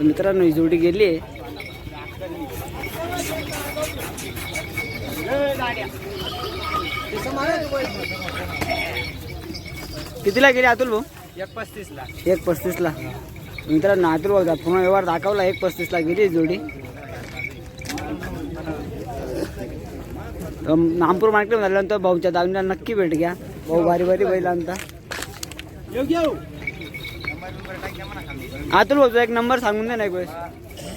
तर मित्रांनो ही जोडी गेली आहे. कितीला गेली अतुल भाऊ? एक पस्तीस ला एक पस्तीसला. मित्रांनो अतुल भाऊ पुन्हा व्यवहार दाखवला एक पस्तीसला गेली जोडी. तर नामपूर मार्केट झाल्यानंतर भाऊच्या दावणीला नक्की भेट घ्या. भाऊ भारी भारी बैल आणता. अतुल भाऊचा एक नंबर सांगून दे ना एक वेळेस.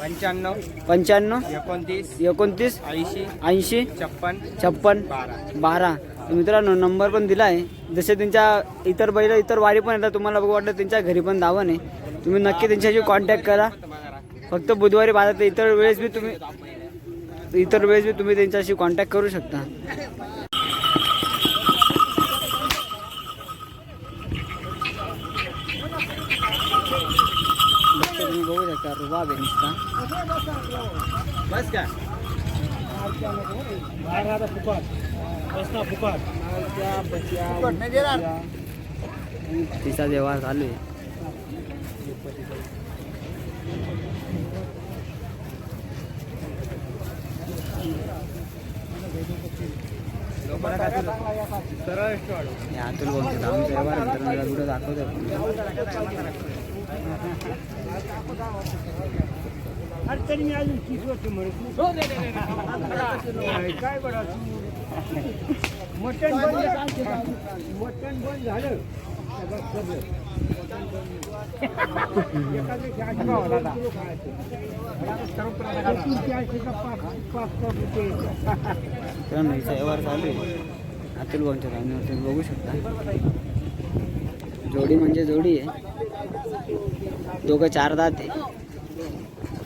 पंच्याण्णव पंच्याण्णव एकोणतीस एकोणतीस ऐंशी ऐंशी छप्पन छप्पन बारा. बारा. तर मित्रांनो नंबर पण दिला आहे जसे त्यांच्या इतर बैल इतर वारी पण येतात तुम्हाला बघू वाटलं त्यांच्या घरी पण धावण आहे. तुम्ही नक्की त्यांच्याशी कॉन्टॅक्ट करा. फक्त बुधवारी बाजार ते इतर वेळेस बी तुम्ही इतर वेळेस बी तुम्ही त्यांच्याशी कॉन्टॅक्ट करू शकता. तुम्ही बघू शकता रुबाब आहे नुसता बस का तिचा व्यवहार चालू आहे सरळ स्टॉल हे अतुल बोलतो आमचा व्यवहार आहे, तर मला व्हिडिओ दाखवतो आपण. काय मटण बंद मटण बंद झालं. मित्रांनो हिचा व्यवहार चालू आहे. अतुल भाऊंच्या धावणीवर तुम्ही बघू शकता. जोडी म्हणजे जोडी आहे. दोघं चार दात आहे.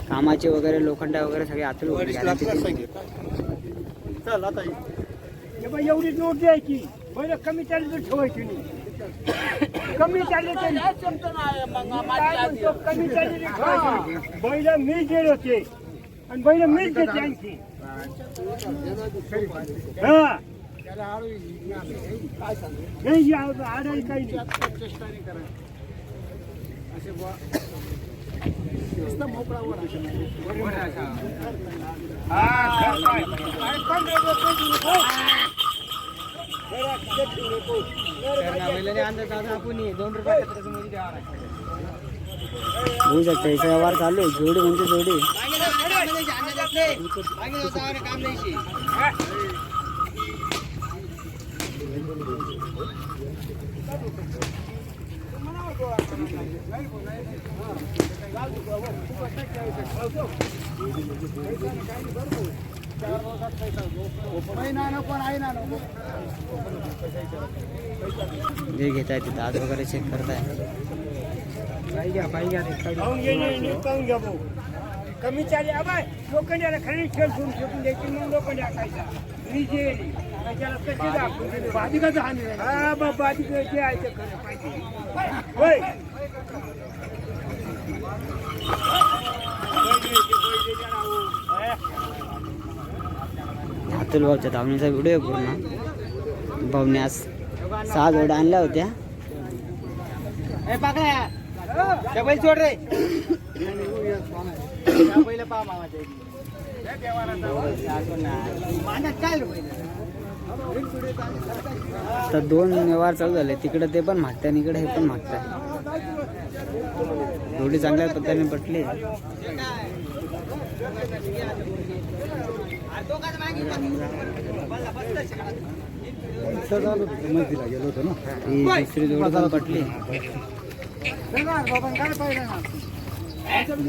कामाचे वगैरे लोखंडा वगैरे सगळे अतुल भाऊ guarantee देतील. चल आता हे बघ, एवढी नोट द्यायची पहिलं कमी चालली तर ठेवायची नाही. कमी चालली तर काय म्हणतो, कमी चालली तर ठेवायची नाही. बैल मीच देत होते आणि बैल मीच देते आणखी. हा. नाही या- आडाई काही नाही. दोन रुपये होऊ शकता हिचा व्यवहार चालू आहे जोडी म्हणजे जोडी जे घेत आहे ते दात वगैरे चेक करताय. कमी चाले अबाय लोखंडाला खरेदी खेळ सोडून फेकून द्यायची मग लोखंड टाकायचा मी जे त्याला बाधिकाचा हानी हा बा बाधिक जे आहे ते खरं पाहिजे होय अतुल भाऊच्या धावणीचा व्हिडिओ पूर्ण. भाऊने आज सहा जोड्या आणल्या होत्या. सोड रे. पहिलं पहा मामाच्या तर दोन व्यवहार चालू झाले. तिकडं ते पण मागताय आणि इकडे हे पण मागताय. एवढी चांगल्या पद्धतीने पटली. दुसरी पण पटली.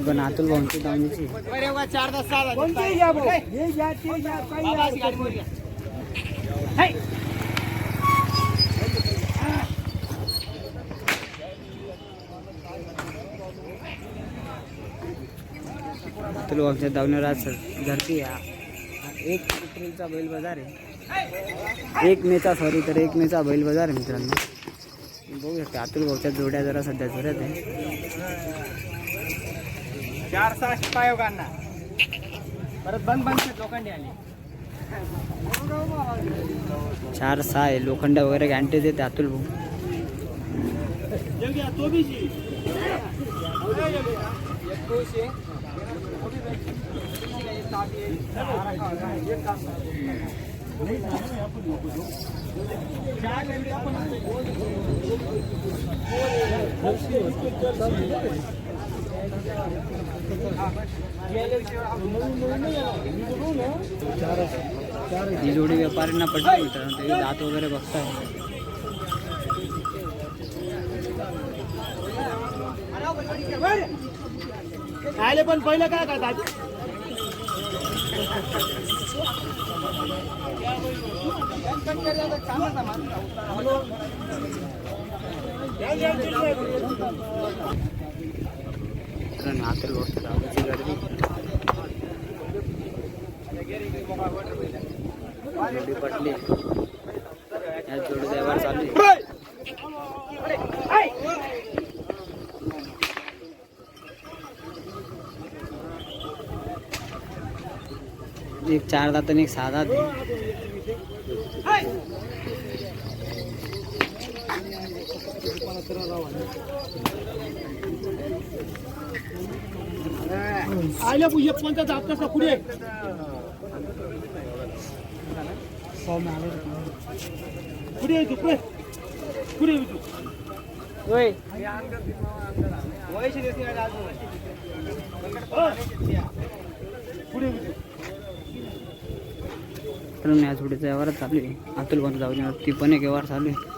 पण अतुल भाऊंची चार तास सहा कोणतेही घ्या भाऊ घ्या ते घ्या काही घ्या. हाय. अतुल भाऊंच्या धावणीवर आज धरती आहे. एक एप्रिलचा बैल बाजार आहे एक मेचा सॉरी तर एक मेचा बैल बाजार आहे मित्रांनो बघू शकता अतुल भाऊच्या जोड्या जरा सध्या जोऱ्यात आहे चार सहाशे पायोगांना परत बंद बंद लोखंडी आली चार सहा आहे. लोखंड वगैरे गॅरंटी देते अतुल भाऊ. ही जोडी व्यापाऱ्यांना पडली मित्रांनो ते दात वगैरे बघताय. आले पण पहिलं काय करतात? मित्रांनो आता बघतो दादाची गर्दी. जोडी पटली. या जोडी व्यवहार चालू एक चार दात आणि एक सहा दात आल्या एक कोणता जात कसा पुढे. पुढे येतो पुढे. पुढे येतो. होय. पुढे येतो. मित्रांनो जोडीचा व्यवहार चालू आहे अतुल बंधू जाऊ ती पण एक व्यवहार चालू आहे.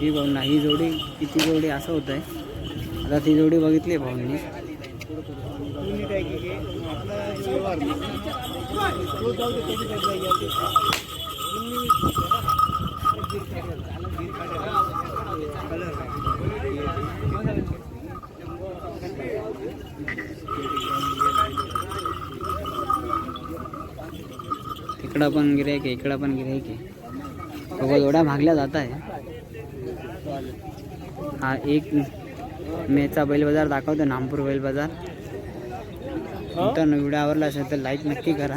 ही भाऊ ना ही जोडी किती जोडी असं होत आहे आता ती जोडी बघितली आहे भाऊ मी तिकडं पण गिरायक आहे इकडं पण गिरायक आहे. बघा जोड्या मागल्या जात आहे हा एक मेचा बैल बाजार दाखवतो नामपूर बैल बाजार मित्रांनो व्हिडिओ आवडला असेल तर लाईक नक्की करा.